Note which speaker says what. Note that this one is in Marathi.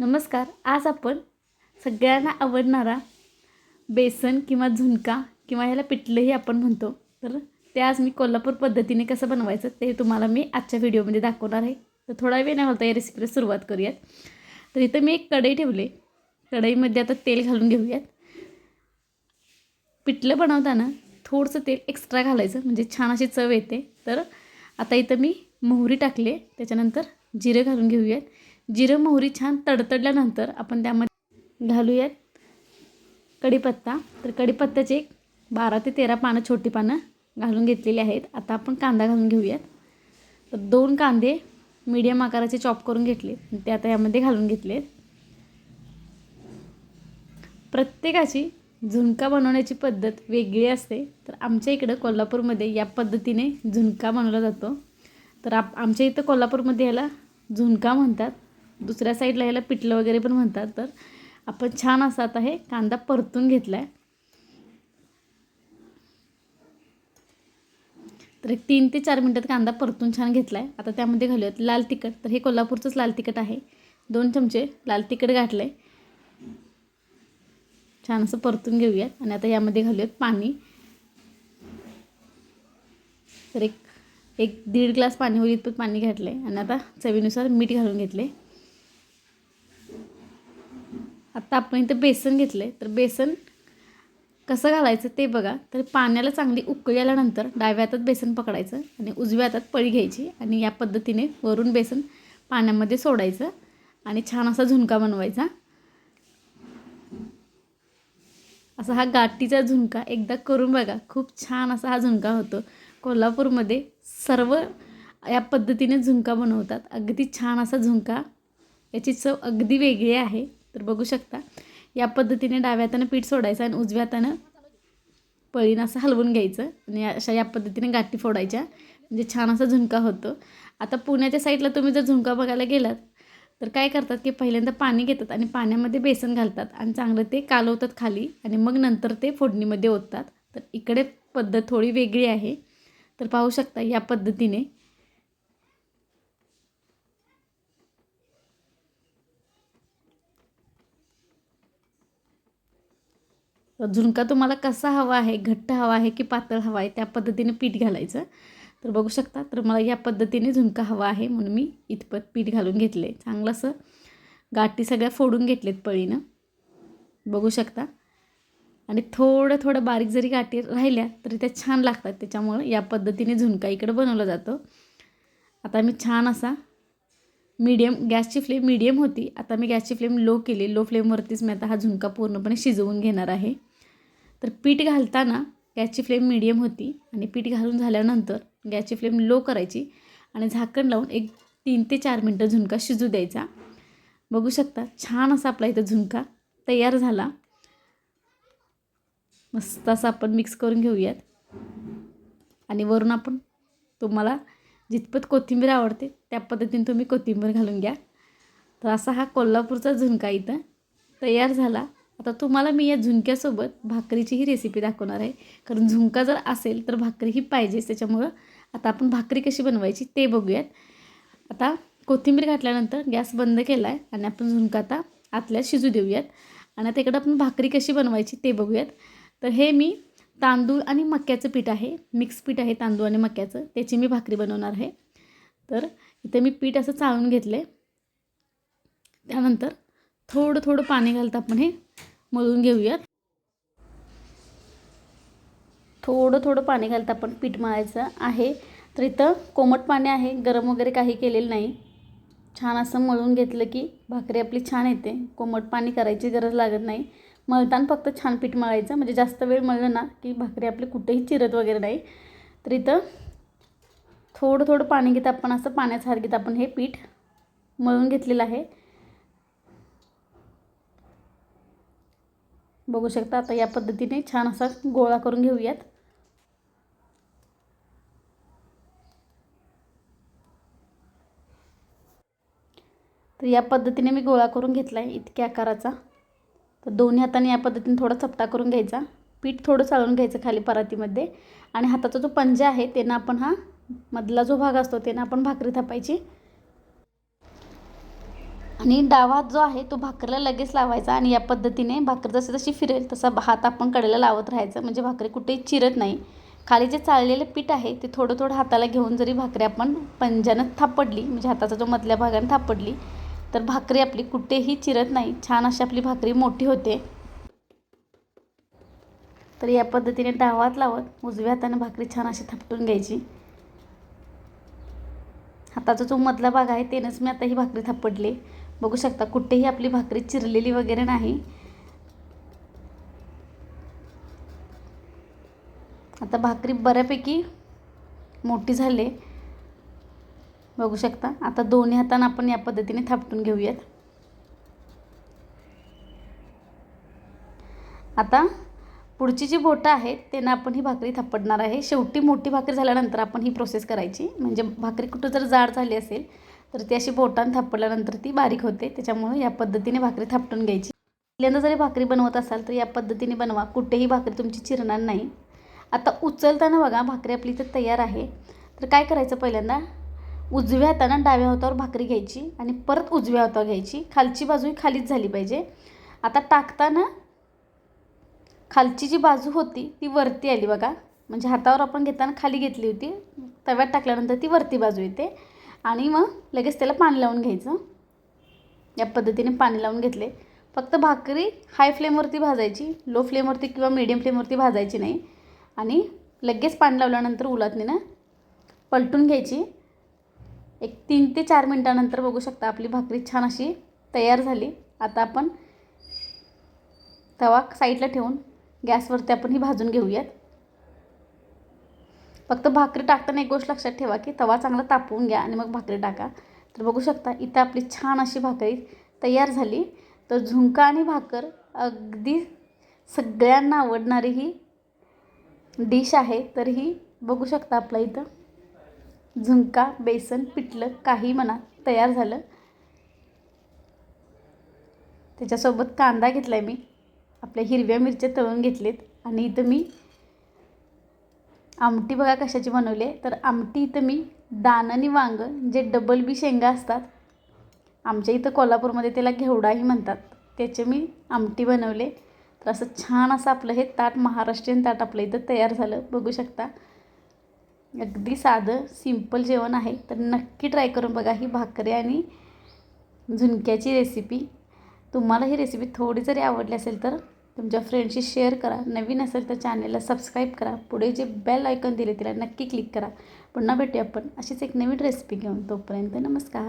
Speaker 1: नमस्कार आज आपण सगळ्यांना आवडणारा बेसन किंवा झुणका किंवा ह्याला पिठलंही आपण म्हणतो. तर ते आज मी कोल्हापूर पद्धतीने कसं बनवायचं ते तुम्हाला मी आजच्या व्हिडिओमध्ये दाखवणार आहे. तर थोडा वेळ नाही होता या रेसिपीला सुरुवात करूयात. तर इथं मी एक कढई ठेवले. कढईमध्ये आता तेल घालून घेऊयात. पिठलं बनवताना थोडंसं तेल एक्स्ट्रा घालायचं म्हणजे छान अशी चव येते. तर आता इथं मी मोहरी टाकले त्याच्यानंतर जिरं घालून घेऊयात. जिरं मोहरी छान तडतडल्यानंतर आपण त्यामध्ये घालूयात कढीपत्ता. तर कढीपत्त्याचे एक बारा ते तेरा पानं छोटी पानं घालून घेतलेली आहेत. आता आपण कांदा घालून घेऊयात. तर दोन कांदे मीडियम आकाराचे चॉप करून घेतले. ते आता यामध्ये घालून घेतले प्रत्येकाची झुणका बनवण्याची पद्धत वेगळी असते. तर आमच्या इकडं कोल्हापूरमध्ये या पद्धतीने झुणका बनवला जातो. तर आप आमच्या इथं कोल्हापूरमध्ये याला झुणका म्हणतात. दुसऱ्या साईडला याला पिठलं वगैरे पण म्हणतात तर आपण छान असा आता हे कांदा परतून घेतला आहे तर एक तीन ते चार मिनटात कांदा परतून छान घेतला आहे आता त्यामध्ये घालूयात लाल तिखट. तर हे कोल्हापूरचंच लाल तिखट आहे. दोन चमचे लाल तिखट घातलं आहे छान असं परतून घेऊयात. आणि आता यामध्ये घालूयात पाणी. तर एक एक दीड ग्लास पाणी होईल इतपत पाणी घातलं आहे आणि आता चवीनुसार मीठ घालून घेतले आता आपण इथं बेसन घेतलं आहे तर बेसन कसं घालायचं ते बघा. तर पाण्याला चांगली उकळी आल्यानंतर डाव्या हातात बेसन पकडायचं आणि उजव्या हातात पळी घ्यायची आणि या पद्धतीने वरून बेसन पाण्यामध्ये सोडायचं आणि छान असा झुणका बनवायचा. असा हा गाठीचा झुणका एकदा करून बघा. खूप छान असा हा झुणका होतो. कोल्हापूरमध्ये सर्व या पद्धतीने झुणका बनवतात. अगदी छान असा झुणका. याची चव अगदी वेगळी आहे. तर बघू शकता. या पद्धतीने डाव्या हातानं पीठ सोडायचं आणि उजव्या हातानं पळीनं असं हलवून घ्यायचं आणि अशा या पद्धतीने गाठी फोडायच्या. म्हणजे छान असा झुणका होतो. आता पुण्याच्या साईडला तुम्ही जर झुणका बघायला गेलात तर काय करतात की पहिल्यांदा पाणी घेतात आणि पाण्यामध्ये बेसन घालतात आणि चांगलं ते कालवतात खाली आणि मग नंतर ते फोडणीमध्ये ओततात. तर इकडे पद्धत थोडी वेगळी आहे. तर पाहू शकता या पद्धतीने झुणका तुम्हाला कसा हवा आहे घट्ट हवा आहे की पातळ हवा आहे त्या पद्धतीने पीठ घालायचं. तर बघू शकता तर मला या पद्धतीने झुणका हवा आहे म्हणून मी इतपत पीठ घालून घेतले. चांगलं असं गाठी सगळ्या फोडून घेतलेत पळीनं. बघू शकता. आणि थोडं थोडं बारीक जरी गाठी राहिल्या तरी त्या छान लागतात. त्याच्यामुळं या पद्धतीने झुणका इकडं बनवला जातो. आता मी छान असा मीडियम गॅसची फ्लेम मीडियम होती. आता मी गॅसची फ्लेम लो केली. लो फ्लेमवरतीच मी आता हा झुणका पूर्णपणे शिजवून घेणार आहे. तर पीठ घालताना गॅसची फ्लेम मिडियम होती आणि पीठ घालून झाल्यानंतर गॅसची फ्लेम लो करायची आणि झाकण लावून एक तीन ते चार मिनटं झुणका शिजू द्यायचा. बघू शकता छान असा आपला इथं झुणका तयार झाला. मस्त असं आपण मिक्स करून घेऊयात. आणि वरून आपण तुम्हाला जितपत कोथिंबीर आवडते त्या पद्धतीने तुम्ही कोथिंबीर घालून घ्या. तर असा हा कोल्हापूरचा झुणका इथं तयार झाला. आता तुम्हाला मी या झुणक्यासोबत भाकरीची ही रेसिपी दाखवणार आहे. कारण झुणका जर असेल तर भाकरी ही पाहिजेच. त्याच्यामुळं आता आपण भाकरी कशी बनवायची ते बघूयात. आता कोथिंबीर घातल्यानंतर गॅस बंद केला आहे आणि आपण झुणका आता आतल्यात शिजू देऊयात. आणि आता इकडं आपण भाकरी कशी बनवायची ते बघूयात. तर हे मी तांदूळ आणि मक्याचं पीठ आहे. मिक्स पीठ आहे तांदूळ आणि मक्याचं. त्याची मी भाकरी बनवणार आहे. तर इथं मी पीठ असं चाळून घेतलं आहे त्यानंतर थोडं थोडं पाणी घालतं आपण हे मळून घेऊयात. थोडं थोडं पाणी घालतं आपण पीठ मळायचं आहे. तर इथं कोमट पाणी आहे. गरम वगैरे काही केलेलं नाही. छान असं मळून घेतलं की भाकरी आपली छान येते. कोमट पाणी करायची गरज लागत नाही. मळताना फक्त छान पीठ मळायचं. म्हणजे जास्त वेळ मळलं ना की भाकरी आपली कुठेही चिरत वगैरे नाही. तर इथं थोडं थोडं पाणी घेत आपण असं पाण्याचा हात घेत आपण हे पीठ मळून घेतलेलं आहे. बघू शकता आता या पद्धतीने छान असा गोळा करून घेऊयात. तर या पद्धतीने मी गोळा करून घेतला आहे इतक्या आकाराचा. तर दोन्ही हाताने या पद्धतीने थोडा चपटा करून घ्यायचा. पीठ थोडं चालवून घ्यायचं खाली परातीमध्ये. आणि हाताचा जो पंजा आहे त्यानं आपण हा मधला जो भाग असतो त्यानं आपण भाकरी थापायची. आणि डावा हात जो आहे तो भाकरीला लगेच लावायचा आणि या पद्धतीने भाकर जशी जशी फिरेल तसा हात आपण कडेला लावत राहायचं. म्हणजे भाकरी कुठेही चिरत नाही. खाली जे चाळलेलं पीठ आहे ते थोडं थोडं हाताला घेऊन जरी भाकरी आपण पंजानं थापडली म्हणजे हाताचा जो मधल्या भागाने थापडली तर भाकरी आपली कुठेही चिरत नाही. छान अशी आपली भाकरी मोठी होते. तर या पद्धतीने डावा हात लावत उजव्या हाताने भाकरी छान अशी थापटून घ्यायची. हाताचा जो मधला भाग आहे तेनंच मी आता ही भाकरी थापडली. बघू शकता कुठेही आपली भाकरी चिरलेली वगैरे नाही. आता भाकरी बऱ्यापैकी मोठी झाली. बघू शकता आता दोन्ही हातानं आपण या पद्धतीने थापटून घेऊयात. आता पुढची जी बोटं आहेत त्यांना आपण ही भाकरी थापडणार आहे. शेवटी मोठी भाकरी झाल्यानंतर आपण ही प्रोसेस करायची. म्हणजे भाकरी कुठं जर जाड झाली असेल तर ती अशी बोटानं थापडल्यानंतर ती बारीक होते. त्याच्यामुळे या पद्धतीने भाकरी थापटून घ्यायची. पहिल्यांदा जरी भाकरी बनवत असाल तर या पद्धतीने बनवा. कुठेही भाकरी तुमची चिरणार नाही. आता उचलताना बघा भाकरी आपली इथं तयार आहे. तर काय करायचं पहिल्यांदा? उजव्या हाताना डाव्या हातावर भाकरी घ्यायची आणि परत उजव्या हातावर घ्यायची. खालची बाजू ही खालीच झाली पाहिजे. आता टाकताना खालची जी बाजू होती ती वरती आली बघा. म्हणजे हातावर आपण घेताना खाली घेतली होती. तव्यात टाकल्यानंतर ती वरती बाजू येते. आणि मग लगेच त्याला पाणी लावून घ्यायचं. या पद्धतीने पाणी लावून घेतले. फक्त भाकरी हाय फ्लेमवरती भाजायची लो फ्लेमवरती किंवा मिडियम फ्लेमवरती भाजायची नाही. आणि लगेच पाणी लावल्यानंतर उलातनीनं पलटून घ्यायची. एक तीन ते चार मिनटानंतर बघू शकता आपली भाकरी छान अशी तयार झाली. आता आपण तवा साईडला ठेवून गॅसवरती आपण ही भाजून घेऊयात. फक्त भाकरी टाकताना एक गोष्ट लक्षात ठेवा की तवा चांगला तापवून घ्या आणि मग भाकरी टाका. तर बघू शकता इथं आपली छान अशी भाकरी तयार झाली. तर झुंका आणि भाकर अगदी सगळ्यांना आवडणारी ही डिश आहे. तर ही बघू शकता आपल्या इथं झुंका बेसन पिठलं काही म्हणा तयार झालं. त्याच्यासोबत कांदा घेतला आहे मी. आपल्या हिरव्या मिरच्या तळून घेतलेत. आणि इथं मी आमटी बघा कशाची बनवली आहे. तर आमटी इथं मी दान आणि वांगं जे डबल बी शेंगा असतात आमच्या इथं कोल्हापूरमध्ये त्याला घेवडाही म्हणतात. त्याचे मी आमटी बनवले. तर असं छान असं आपलं हे ताट महाराष्ट्रीयन ताट आपलं इथं तयार झालं. बघू शकता. अगदी साधं सिंपल जेवण आहे. तर नक्की ट्राय करून बघा ही भाकरी आणि झुणक्याची रेसिपी तुम्हाला ही रेसिपी थोडी जरी आवडली असेल तर तुमच्या फ्रेंडशी शेअर करा. नवीन असेल तर चॅनेलला सबस्क्राईब करा. पुढे जे बेल आयकॉन दिले तिला नक्की क्लिक करा. पुन्हा भेटूया आपण. अशीच एक नवीन रेसिपी घेऊन. तोपर्यंत नमस्कार.